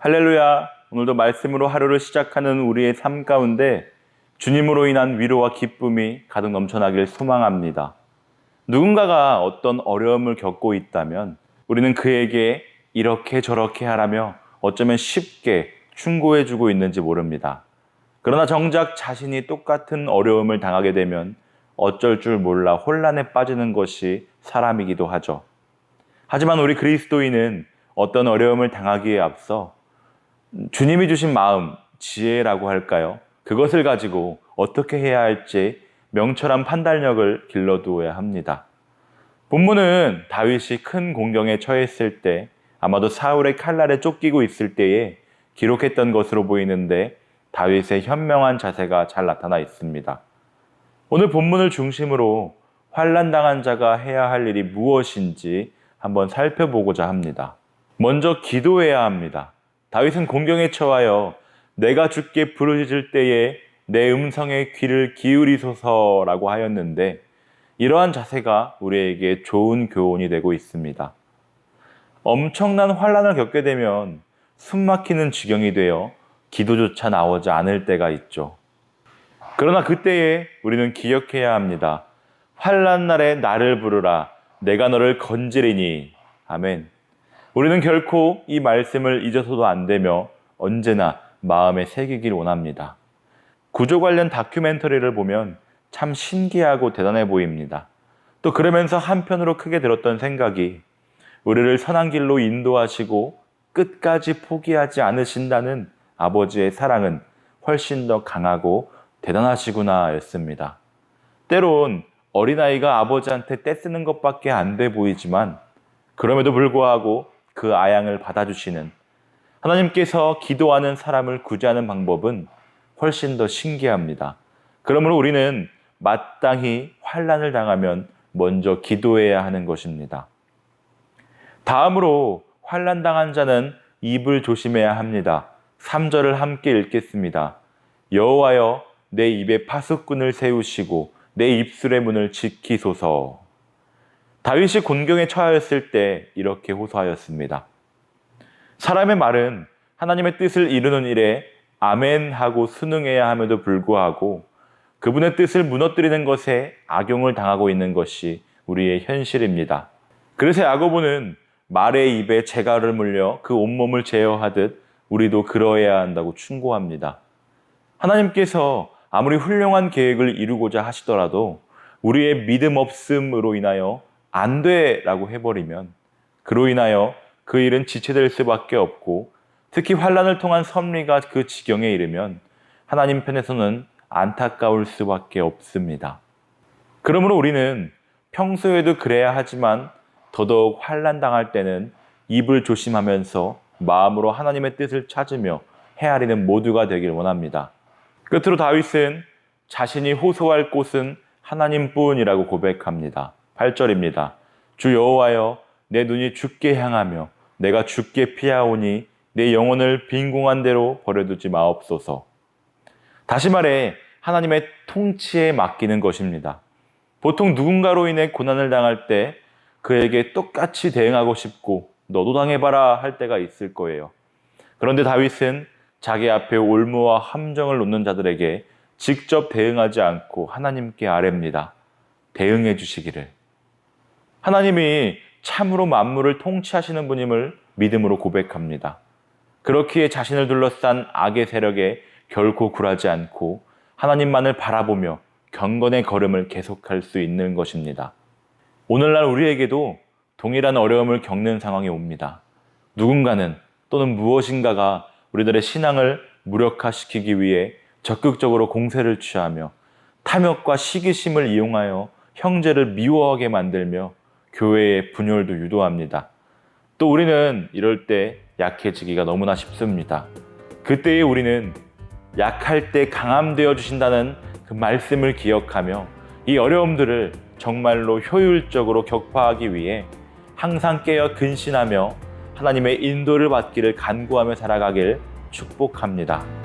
할렐루야. 오늘도 말씀으로 하루를 시작하는 우리의 삶 가운데 주님으로 인한 위로와 기쁨이 가득 넘쳐나길 소망합니다. 누군가가 어떤 어려움을 겪고 있다면 우리는 그에게 이렇게 저렇게 하라며 어쩌면 쉽게 충고해 주고 있는지 모릅니다. 그러나 정작 자신이 똑같은 어려움을 당하게 되면 어쩔 줄 몰라 혼란에 빠지는 것이 사람이기도 하죠. 하지만 우리 그리스도인은 어떤 어려움을 당하기에 앞서 주님이 주신 마음, 지혜라고 할까요? 그것을 가지고 어떻게 해야 할지 명철한 판단력을 길러두어야 합니다. 본문은 다윗이 큰 공경에 처했을 때 아마도 사울의 칼날에 쫓기고 있을 때에 기록했던 것으로 보이는데 다윗의 현명한 자세가 잘 나타나 있습니다. 오늘 본문을 중심으로 환란 당한 자가 해야 할 일이 무엇인지 한번 살펴보고자 합니다. 먼저 기도해야 합니다. 다윗은 공경에 처하여 내가 주께 부르짖을 때에 내 음성에 귀를 기울이소서라고 하였는데 이러한 자세가 우리에게 좋은 교훈이 되고 있습니다. 엄청난 환란을 겪게 되면 숨 막히는 지경이 되어 기도조차 나오지 않을 때가 있죠. 그러나 그때에 우리는 기억해야 합니다. 환란 날에 나를 부르라 내가 너를 건지리니 아멘. 우리는 결코 이 말씀을 잊어서도 안 되며 언제나 마음에 새기길 원합니다. 구조 관련 다큐멘터리를 보면 참 신기하고 대단해 보입니다. 또 그러면서 한편으로 크게 들었던 생각이 우리를 선한 길로 인도하시고 끝까지 포기하지 않으신다는 아버지의 사랑은 훨씬 더 강하고 대단하시구나 였습니다. 때론 어린아이가 아버지한테 떼쓰는 것밖에 안 돼 보이지만 그럼에도 불구하고 그 아양을 받아주시는 하나님께서 기도하는 사람을 구제하는 방법은 훨씬 더 신기합니다. 그러므로 우리는 마땅히 환란을 당하면 먼저 기도해야 하는 것입니다. 다음으로 환란 당한 자는 입을 조심해야 합니다. 3절을 함께 읽겠습니다. 여호와여 내 입에 파수꾼을 세우시고 내 입술의 문을 지키소서. 다윗이 곤경에 처하였을 때 이렇게 호소하였습니다. 사람의 말은 하나님의 뜻을 이루는 일에 아멘 하고 순응해야 함에도 불구하고 그분의 뜻을 무너뜨리는 것에 악용을 당하고 있는 것이 우리의 현실입니다. 그래서 야고보는 말의 입에 재갈을 물려 그 온몸을 제어하듯 우리도 그러해야 한다고 충고합니다. 하나님께서 아무리 훌륭한 계획을 이루고자 하시더라도 우리의 믿음 없음으로 인하여 안 돼라고 해버리면 그로 인하여 그 일은 지체될 수밖에 없고 특히 환란을 통한 섭리가 그 지경에 이르면 하나님 편에서는 안타까울 수밖에 없습니다. 그러므로 우리는 평소에도 그래야 하지만 더더욱 환란 당할 때는 입을 조심하면서 마음으로 하나님의 뜻을 찾으며 헤아리는 모두가 되길 원합니다. 끝으로 다윗은 자신이 호소할 곳은 하나님뿐이라고 고백합니다. 8절입니다. 주 여호와여 내 눈이 주께 향하며 내가 주께 피하오니 내 영혼을 빈궁한 대로 버려두지 마옵소서. 다시 말해 하나님의 통치에 맡기는 것입니다. 보통 누군가로 인해 고난을 당할 때 그에게 똑같이 대응하고 싶고 너도 당해봐라 할 때가 있을 거예요. 그런데 다윗은 자기 앞에 올무와 함정을 놓는 자들에게 직접 대응하지 않고 하나님께 아뢰입니다. 대응해 주시기를. 하나님이 참으로 만물을 통치하시는 분임을 믿음으로 고백합니다. 그렇기에 자신을 둘러싼 악의 세력에 결코 굴하지 않고 하나님만을 바라보며 경건의 걸음을 계속할 수 있는 것입니다. 오늘날 우리에게도 동일한 어려움을 겪는 상황이 옵니다. 누군가는 또는 무엇인가가 우리들의 신앙을 무력화시키기 위해 적극적으로 공세를 취하며 탐욕과 시기심을 이용하여 형제를 미워하게 만들며 교회의 분열도 유도합니다. 또 우리는 이럴 때 약해지기가 너무나 쉽습니다. 그때에 우리는 약할 때 강함되어 주신다는 그 말씀을 기억하며 이 어려움들을 정말로 효율적으로 격파하기 위해 항상 깨어 근신하며 하나님의 인도를 받기를 간구하며 살아가길 축복합니다.